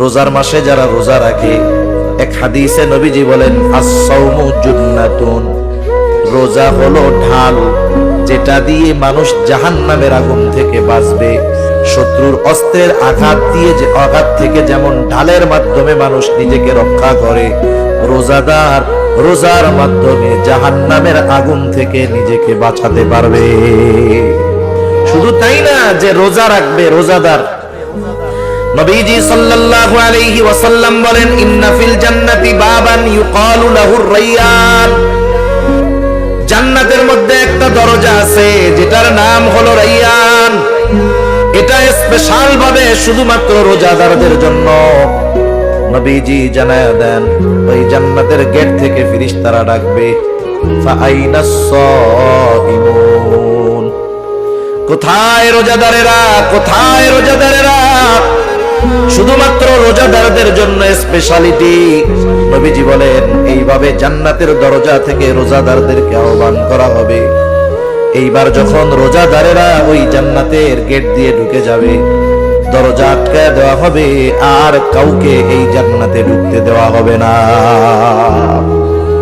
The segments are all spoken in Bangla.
রোজার মাসে যারা রোজা রাখে, এক হাদিসে নবীজি বলেন জুন্নাতুন। রোজা হলো ঢাল যেটা দিয়ে মানুষ জাহান্নামের আগুন থেকে বাঁচবে। শত্রুর অস্ত্রের আঘাত দিয়ে যে আঘাত থেকে যেমন ঢালের মাধ্যমে মানুষ নিজেকে রক্ষা করে, রোজাদার রোজার মাধ্যমে জাহান্নামের আগুন থেকে নিজেকে বাঁচাতে পারবে। শুধু তাই না, যে রোজা রাখবে, রোজাদার নবীজি সাল্লাল্লাহু আলাইহি ওয়াসাল্লাম বলেন, ইন্না ফিল জান্নাতি বাবান ইউকালু লাহুর জান্নাতের মধ্যে একটা দরজা আছে, যেটার নাম হলো রাইয়ান। এটা স্পেশাল ভাবে শুধুমাত্র রোজাদারদের জন্য। নবীজি জানায়া দেন, ওই জান্নাতের গেট থেকে ফিরিস্তারা ডাকবে কোথায় রোজাদারেরা, কোথায় স্পেশালিটি নবীজি বলেন এইভাবে জান্নাতের দরজা থেকে রোজাদারদেরকে আহ্বান করা হবে এইবার যখন রোজাদারেরা ওই জান্নাতের গেট দিয়ে ঢুকে যাবে দরজা আটকায় দেওয়া হবে আর কাউকে এই জান্নাতে ঢুকতে দেওয়া হবে না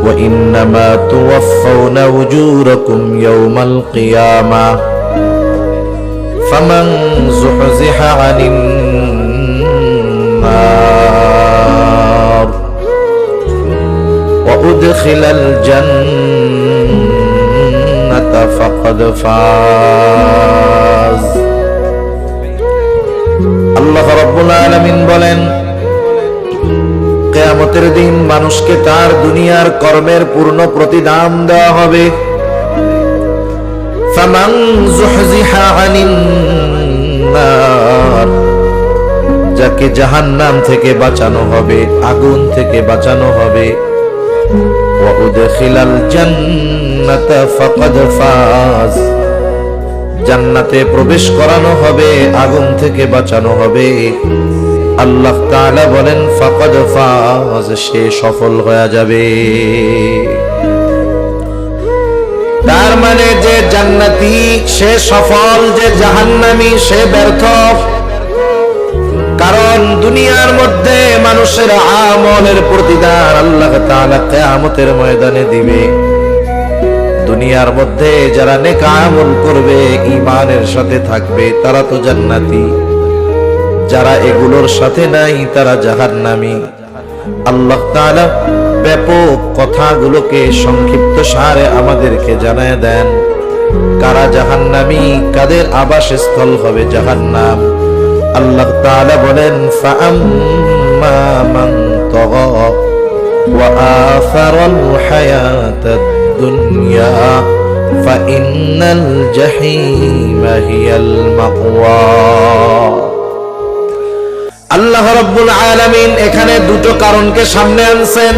وإنما توفون أجوركم يوم القيامة فمن زحزح عن النار وأدخل الجنة فقد فاز আল্লাহ রব্বুল আলামিন বলেন কেয়ামতের দিন মানুষকে তার দুনিয়ার কর্মের পূর্ণ প্রতিদান দেওয়া হবে فمن زحزح عن النار যাকে জাহান্নাম থেকে বাঁচানো হবে আগুন থেকে বাঁচানো হবে وأدخل الجنة فقد فاز জান্নাতে প্রবেশ করানো হবে আগুন থেকে বাঁচানো হবে আল্লাহ তাআলা বলেন ফাকাদ ফাজ সে সফল হয়ে যাবে তার মানে যে জান্নাতি সে সফল যে জাহান্নামী সে ব্যর্থ কারণ দুনিয়ার মধ্যে মানুষের আমলের প্রতিদান আল্লাহ তাআলা কিয়ামতের ময়দানে দিবে। দুনিয়ার মধ্যে যারা নেক আমল করবে, ঈমানের সাথে থাকবে, তারা তো জান্নাতি। যারা এগুলোর সাথে নাই, তারা জাহান্নামী। আল্লাহ তাআলা ব্যাপক কথাগুলোকে সংক্ষিপ্ত সারে আমাদেরকে জানায় দেন। কারা জাহান্নামী, কাদের আবাসস্থল হবে জাহান্নাম? আল্লাহ তাআলা বলেন, ফাআম্মা মান তাগা ওয়া হায়াতাদ দুনিয়া, ফাইন্নাল জাহিমা হিয়াল মাওয়া। আল্লাহ রব্বুল আলামিন এখানে দুটো কারণকে সামনে আনছেন।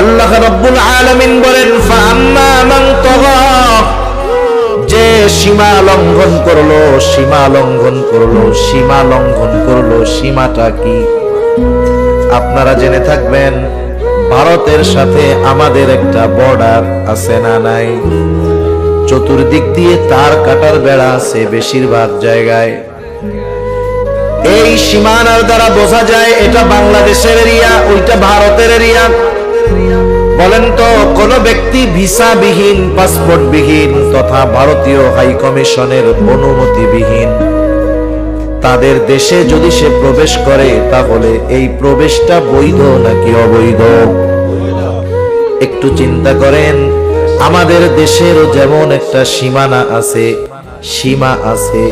আল্লাহ রব্বুল আলামিন বলেন, ফাআম্মা সীমা লঙ্ঘন করল সীমা লঙ্ঘন করল সীমা লঙ্ঘন করল, সীমাটা কি? আপনারা জেনে থাকবেন, ভারতের সাথে আমাদের একটা বর্ডার আছে না নাই? চতুর্দিক দিয়ে তার কাটার বেড়া আছে বেশিরভাগ জায়গায়। এই সীমানার দ্বারা বোঝা যায় এটা বাংলাদেশের এরিয়া, ওইটা ভারতের এরিয়া। বলেন তো কোন ব্যক্তি ভিসা বিহীন পাসপোর্ট বিহীন তথা ভারতীয় হাই কমিশনের অনুমতি বিহীন তাদের দেশে যদি সে প্রবেশ করে, তাহলে এই প্রবেশটা বৈধ নাকি অবৈধ? একটু চিন্তা করেন, আমাদের দেশেরও যেমন একটা সীমানা আছে, সীমা আছে,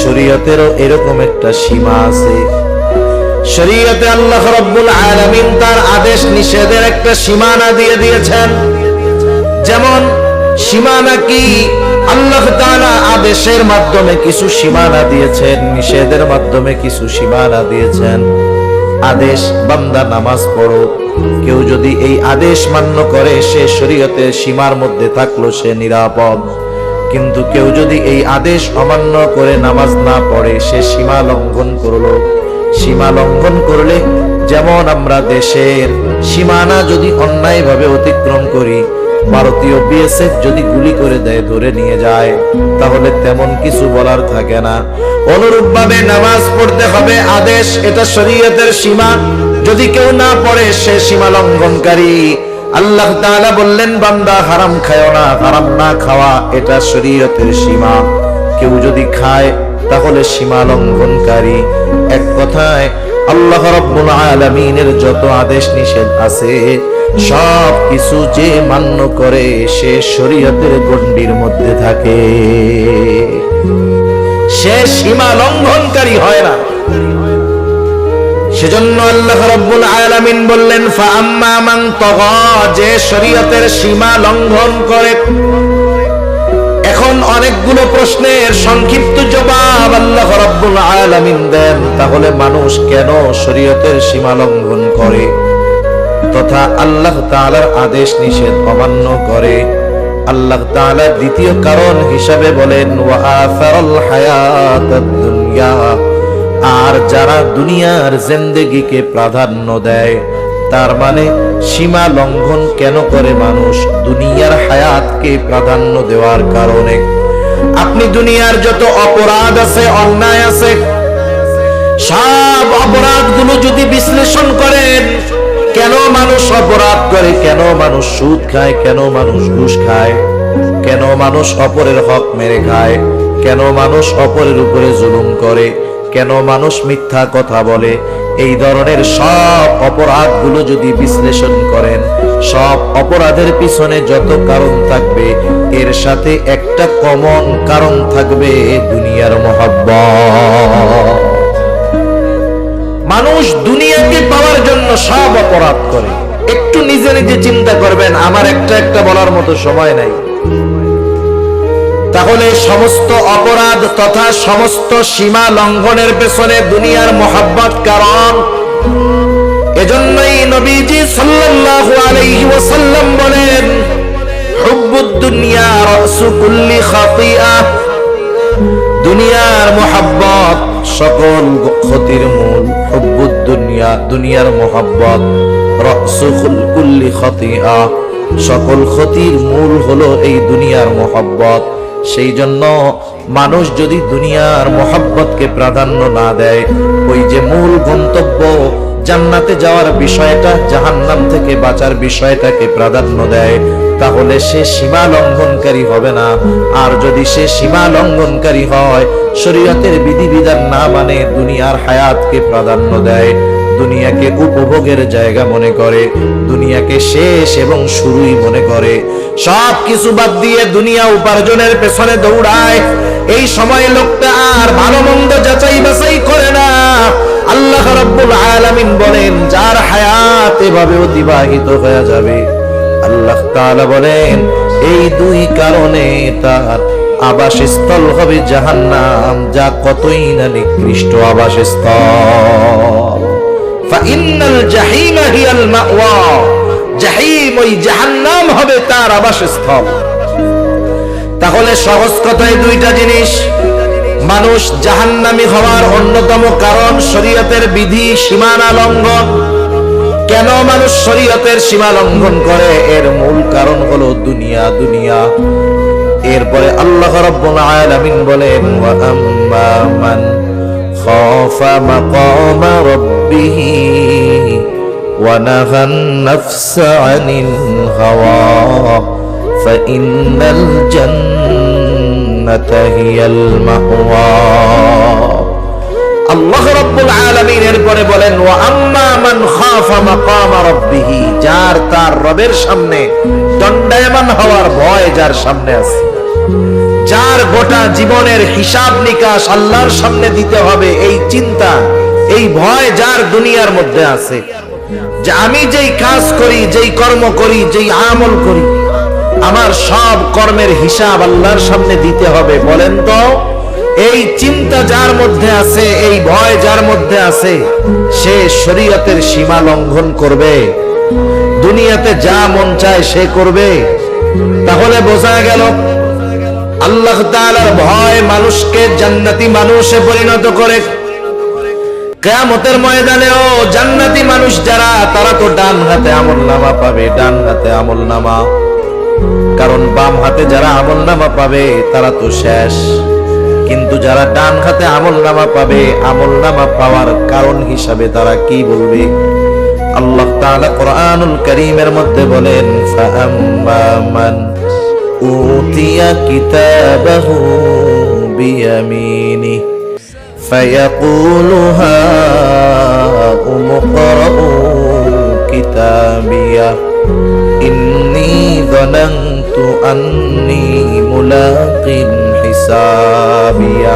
শরীয়তেরও এরকম একটা সীমা আছে। শরীয়তে আল্লাহ রাব্বুল আলামিন তার আদেশ নিষেধের একটা সীমানা দিয়ে দিয়েছেন। যেমন, সীমানা কি? আল্লাহ তাআলা আদেশের মাধ্যমে কিছু সীমানা দিয়েছেন, নিষেধের মাধ্যমে কিছু সীমানা দিয়েছেন। আদেশ, বান্দা নামাজ পড়ো। কেউ যদি এই আদেশ মান্য করে, সে শরীয়তে সীমার মধ্যে থাকল, সে নিরাপদ। কিন্তু কেউ যদি এই আদেশ অমান্য করে নামাজ না পড়ে, সে সীমা লঙ্ঘন করল। সীমা লঙ্ঘন করলে যেমন আমরা দেশের সীমানা যদি অন্যায়ভাবে অতিক্রম করি, ভারতীয় বিএসএফ যদি গুলি করে দেয়, ধরে নিয়ে যায়, তাহলে তেমন কিছু বলার থাকে না। অনুরূপভাবে নামাজ পড়তে হবে, আদেশ, এটা শরীয়তের সীমা। যদি কেউ না পড়ে, সে সীমা লঙ্ঘনকারী। আল্লাহ তাআলা বললেন, বান্দা হারাম খায় না, হারাম না খাওয়া, এটা শরীয়তের সীমা। কেউ যদি খায় তাহলে সীমা লঙ্ঘনকারী। এক কথায়, আল্লাহ রাব্বুল আলামিনের যত আদেশ নিষেধ আছে, সব কিছু যে মান্য করে সে শরীয়তের গণ্ডির মধ্যে থাকে। সে সীমা লঙ্ঘনকারী হয় না। সেজন্য আল্লাহ রাব্বুল আলামিন বললেন, ফাআম্মা মান তাগা যে শরীয়তের সীমা লঙ্ঘন করে এখন অনেকগুলো প্রশ্নের সংক্ষিপ্ত জবাব আল্লাহ রাব্বুল আলামিন দেন, তাহলে মানুষ কেন শরীয়তের সীমা লঙ্ঘন করে? তথা আল্লাহ তাআলার আদেশ নিষেধ অমান্য করে। আল্লাহ তাআলা দ্বিতীয় কারণ হিসাবে বলেন, ওয়া আসারাল হায়াতাদ দুনিয়া আর যারা দুনিয়ার জিন্দেগিকে প্রাধান্য দেয় তার মানে সীমা লঙ্ঘন কেন করে মানুষ দুনিয়ার হায়াতকে প্রাধান্য দেওয়ার কারণে? আপনি দুনিয়ার যত অপরাধ আছে, অন্যায় আছে, সব অপরাধগুলো যদি বিশ্লেষণ করেন, কেন মানুষ অপরাধ করে, কেন মানুষ সুদ খায়, কেন মানুষ ঘুষ খায়, কেন মানুষ অপরের হক মেরে খায়, কেন মানুষ অপরের উপরে জুলুম করে কেন মানুষ মিথ্যা কথা বলে? এই ধরনের সব অপরাধগুলো যদি বিশ্লেষণ করেন, সব অপরাধের পিছনে যত কারণ থাকবে, এর সাথে একটা কমন কারণ থাকবে, দুনিয়ার মহাব্বত। মানুষ দুনিয়াকে পাওয়ার জন্য সব অপরাধ করে। একটু নিজে নিজে চিন্তা করবেন, আমার একটা একটা বলার মতো সময় নাই। তাহলে সমস্ত অপরাধ তথা সমস্ত সীমা লঙ্ঘনের পেছনে দুনিয়ার মোহাব্বত কারণ। এজন্যই নবীজি সাল্লাল্লাহু আলাইহি ওয়াসাল্লাম বলেন হুব্বুদ দুনিয়া রাসু কুল্লি খাতিয়া। দুনিয়ার সকল ক্ষতির মূল। হুব্বুদ দুনিয়া দুনিয়ার রসুল কুল্লি খতিয়া। সকল ক্ষতির মূল হলো এই দুনিয়ার মোহাব্বত। সেই জন্য মানুষ যদি দুনিয়ার মোহাব্বতকে প্রাধান্য না দেয়, ওই যে মূল গন্তব্য জান্নাতে যাওয়ার বিষয়টা, জাহান্নাম থেকে বাঁচার বিষয়টাকে প্রাধান্য দেয়, তাহলে সে সীমা লঙ্ঘনকারী হবে না। আর যদি সে সীমা লঙ্ঘনকারী হয়, শরীয়তের বিধিবিধান না মানে দুনিয়ার হায়াতকে প্রাধান্য দেয়। দুনিয়াকে উপভোগের জায়গা মনে করে, দুনিয়াকে শেষ এবং শুরুই মনে করে। সব কিছু বাদ দিয়ে দুনিয়া উপার্জনের পেছনে দৌড়ায়। এই সময় লোকটা আর ভালো মন্দ যাচাই বাছাই করে না। আল্লাহ রাব্বুল আলামিন বলেন, যার হায়াত এভাবে অতিবাহিত হয়ে যাবে। আল্লাহ তাআলা বলেন, এই দুই কারণে তার আবাসস্থল হবে জাহান্নাম, যা কতই না নিকৃষ্ট আবাসস্থল। জাহান্নাম হবে তার আবাসস্থল। তাহলে সহজ কথায় দুইটা জিনিস। মানুষ জাহান্নামী হওয়ার অন্যতম কারণ শরীয়তের বিধি সীমানা লঙ্ঘন। কেন মানুষ শরীয়তের সীমা লঙ্ঘন করে? এর মূল কারণ হলো দুনিয়া দুনিয়া। এরপরে আল্লাহ রাব্বুল আলামিন বলেন, ওয়া আম্মা মান খাফা মাকামা ওয়া নাহান নাফসা আনিল হাওয়া ফাইন্নাল জান্নাতা হিয়াল মাওয়া আল্লাহ রাব্বুল আলামিন এরপরে বলেন ওয়া আম্মা খাফা মাকামা রাব্বিহি যার তার রবের সামনে দণ্ডায়মান হওয়ার ভয় যার সামনে আছে। যার গোটা জীবনের হিসাব নিকাশ আল্লাহর সামনে দিতে হবে, এই চিন্তা এই ভয় যার দুনিয়ার মধ্যে আছে। যে আমি যেই কাজ করি, যেই কর্ম করি, যেই আমল করি, আমার সব কর্মের হিসাব আল্লাহর সামনে দিতে হবে, বলেন তো? এই চিন্তা যার মধ্যে আছে, এই ভয় যার মধ্যে আছে, সে শরীয়তের সীমা লঙ্ঘন করবে। দুনিয়াতে যা মন চায় সে করবে। তাহলে বোঝা গেল, আল্লাহ তাআলার ভয় মানুষকে জান্নাতি মানুষে পরিণত করে কেয়ামতের ময়দানেও জান্নাতি মানুষ যারা, তারা তো ডান হাতে আমল নামা পাবে, ডান হাতে আমল নামা কারণ বাম হাতে যারা আমল নামা পাবে, তারা তো শেষ। কিন্তু যারা ডান হাতে আমল নামা পাবে আমল নামা পাওয়ার কারণ হিসাবে তারা কি বলবে? আল্লাহ তাআলা কোরআনুল কারীমের মধ্যে বলেন, ফাআম্মা মান উতিয়া কিতাবাহু বিয়ামিনি فيقول هاؤم اقرءوا كتابيه إني ظننت أني ملاق حسابيه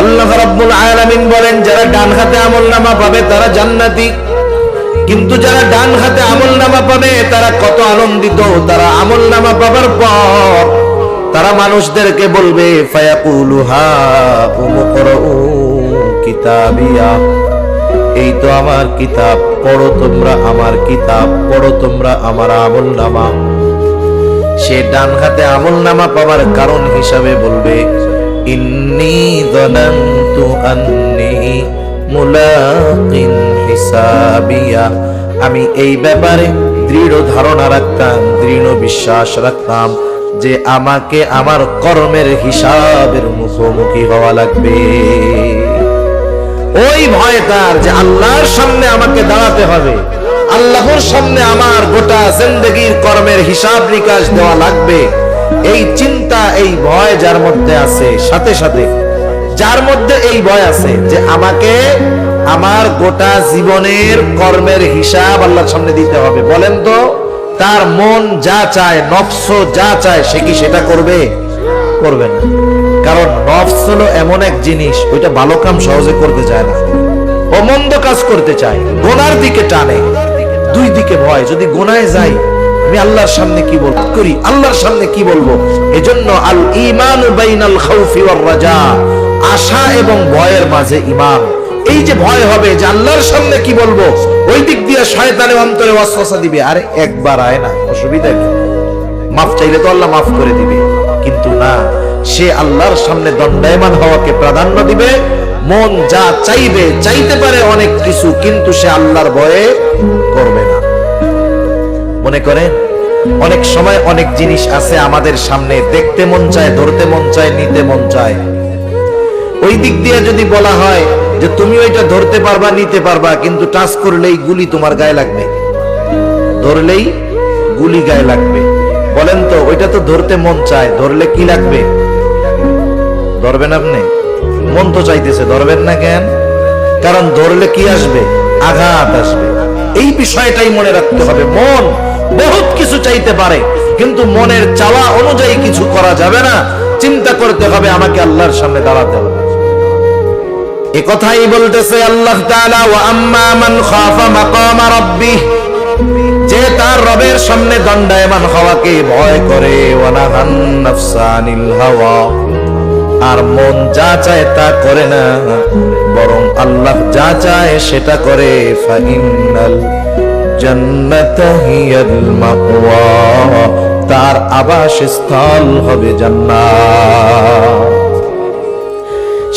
আল্লাহ রাব্বুল আলামিন বলেন যারা ডান হাতে আমল নামা পাবে তারা জান্নাতি কিন্তু যারা ডান হাতে আমল নামা পাবে তারা কত আনন্দিত তারা আমল নামা পাবার পর তারা মানুষদেরকে বলবে কিতাবিয়া। এই তো আমার কিতাব, পড়ো তোমরা আমার কিতাব, পড়ো তোমরা আমার আমল নামা। সে ডান হাতে আমল নামা পাওয়ার কারণ হিসাবে বলবে, ইন্নি দনান্তু আন্নি মুলাকিন হিসাবিয়া। আমি এই ব্যাপারে দৃঢ় ধারণা রাখতাম, দৃঢ় বিশ্বাস রাখতাম। যে আমাকে আমার কর্মের হিসাবের মুখোমুখি হওয়া লাগবে। ওই ভয় তার যে আল্লাহর সামনে আমাকে দাঁড়াতে হবে, আল্লাহর সামনে আমার গোটা জিন্দগির কর্মের হিসাব নিকাশ দেওয়া লাগবে। এই চিন্তা, এই ভয় যার মধ্যে আছে, সাথে সাথে, যার মধ্যে এই ভয় আছে যে আমাকে আমার গোটা জীবনের কর্মের হিসাব আল্লাহর সামনে দিতে হবে। বলেন তো তার মন যা চায়, নফস যা চায়, সে কি সেটা করবে? করবে না। কারণ নফস হলো এমন এক জিনিস, ওইটা ভালো কাম সহজে করতে চায় না। ও মন্দ কাজ করতে চায়, গোনার দিকে টানে। দুই দিকে ভয়, যদি গোনায় যাই, আমি আল্লাহর সামনে কি বলব? করি, আল্লাহর সামনে কি বলব? এজন্য আল ইমান বাইনাল খাউফি ওয়ার রাজা, আশা এবং ভয়ের মাঝে ইমান এই যে ভয় হবে যে আল্লাহর সামনে কি বলব, ওই দিক দিয়ে শয়তানের অন্তরে ওয়াসওয়াসা দিবে, আরে একবার আয় না, অসুবিধা কি? মাফ চাইলে তো আল্লাহ মাফ করে দিবে, কিন্তু না, সে আল্লাহর সামনে দণ্ডায়মান হওয়াকে প্রাধান্য দিবে, মন যা চাইবে, চাইতে পারে অনেক কিছু, কিন্তু সে আল্লাহর ভয়ে করবে না। মনে করেন, অনেক সময় অনেক জিনিস আছে আমাদের সামনে, দেখতে মন চায়, ধরতে মন চায়, নিতে মন চায়। ওই দিক দিয়ে যদি বলা হয় যে তুমি ওইটা ধরতে পারবা, নিতে পারবা, কিন্তু টাচ করলেই গুলি তোমার গায়ে লাগবে। ধরলেই গুলি গায়ে লাগবে। বলেন তো, ওইটা তো ধরতে মন চায়, ধরলে কি লাগবে? ধরবেন আপনি? মন তো চাইতেছে, ধরবেন না কেন? কারণ ধরলে কি আসবে? আঘাত আসবে। এই বিষয়টাই মনে রাখতে হবে। মন বহুত কিছু চাইতে পারে, কিন্তু মনের চাওয়া অনুযায়ী কিছু করা যাবে না। চিন্তা করতে হবে, আমাকে আল্লাহর সামনে দাঁড়াতে হবে। কথাই বলতেছে আল্লাহ ওয়া আম্মা মান যে তার রবের সামনে দণ্ডায়মান হওয়াকে ভয় করে আর মন যা চায় তা করে না, বরং আল্লাহ যা চায় সেটা করে জান্নাতা হিয়াল মাওয়া তার হবে জান্নাত।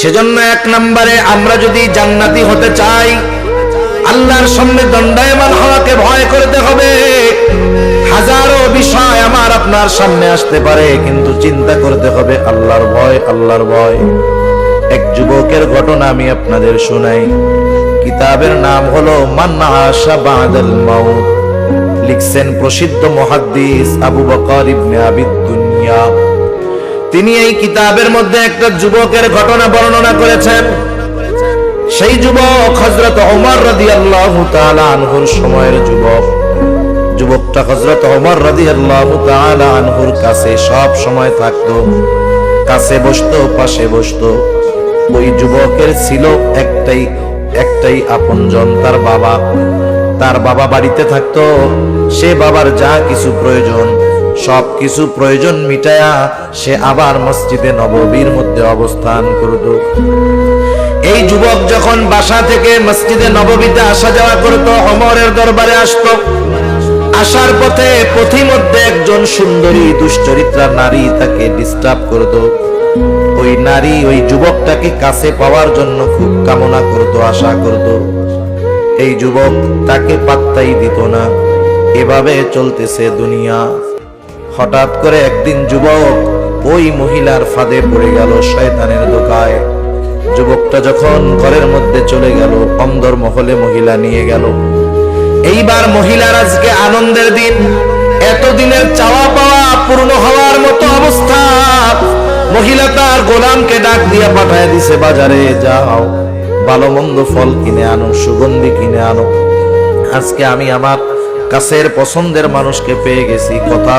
সেজন্য এক নম্বরে আমরা যদি জান্নাতি হতে চাই, আল্লাহর সামনে দণ্ডায়মান হওয়াকে ভয় করতে হবে। হাজারো বিষয় আমার আপনার সামনে আসতে পারে, কিন্তু চিন্তা করতে হবে আল্লাহর ভয় আল্লাহর ভয়। এক যুবকের ঘটনা আমি আপনাদের শোনাই। কিতাবের নাম হলো মান্না আশা বাদাল মাউত। লিখছেন প্রসিদ্ধ মহাদ্দিস আবু বকর ইবনে আবিদ দুনিয়া। তিনি এই কিতাবের মধ্যে একটা যুবকের ঘটনা বর্ণনা করেছেন। সেই যুবক হজরত ওমর রাদিয়াল্লাহু তাআলা আনহুর সময়ের যুবক। যুবকটা হজরত ওমর রাদিয়াল্লাহু তাআলা আনহুর কাছে সব সময় থাকতো, কাছে বসতো, পাশে বসতো। ওই যুবকের ছিল একটাই একটাই আপনজন, তার বাবা। তার বাবা বাড়িতে থাকতো, সে বাবার যা কিছু প্রয়োজন সব কিছু প্রয়োজন মিটায়া সে আবার মসজিদে নববীর মধ্যে অবস্থান করত। এই যুবক যখন বাসা থেকে মসজিদে নববীতে আসা যাওয়া করত, অমরের দরবারে আসতো। আসার পথে পথিমধ্যে একজন সুন্দরী দুশ্চরিত্রা নারী তাকে ডিস্টার্ব করত। ওই নারী ওই যুবকটাকে কাছে পাওয়ার জন্য খুব কামনা করত, আশা করত। এই যুবক তাকে পাত্তাই দিত না। এভাবে চলতেছে দুনিয়া। হঠাৎ করে একদিন যুবক ওই মহিলার ফাঁদে পড়ে গেল শয়তানের দোকায় যুবকটা যখন ঘরের মধ্যে চলে গেল, অন্দর মহলে মহিলা নিয়ে গেল। এইবার মহিলার আজকে আনন্দের দিন। এতদিনের চাওয়া পাওয়া পূর্ণ হওয়ার মতো অবস্থা। মহিলা তার গোলামকে ডাক দিয়ে পাঠায় দিছে, বাজারে যাও ভালো মন্দ ফল কিনে আনো, সুগন্ধি কিনে আনো। আজকে আমি আমার কাছের পছন্দের মানুষকে পেয়ে গেছি, কথা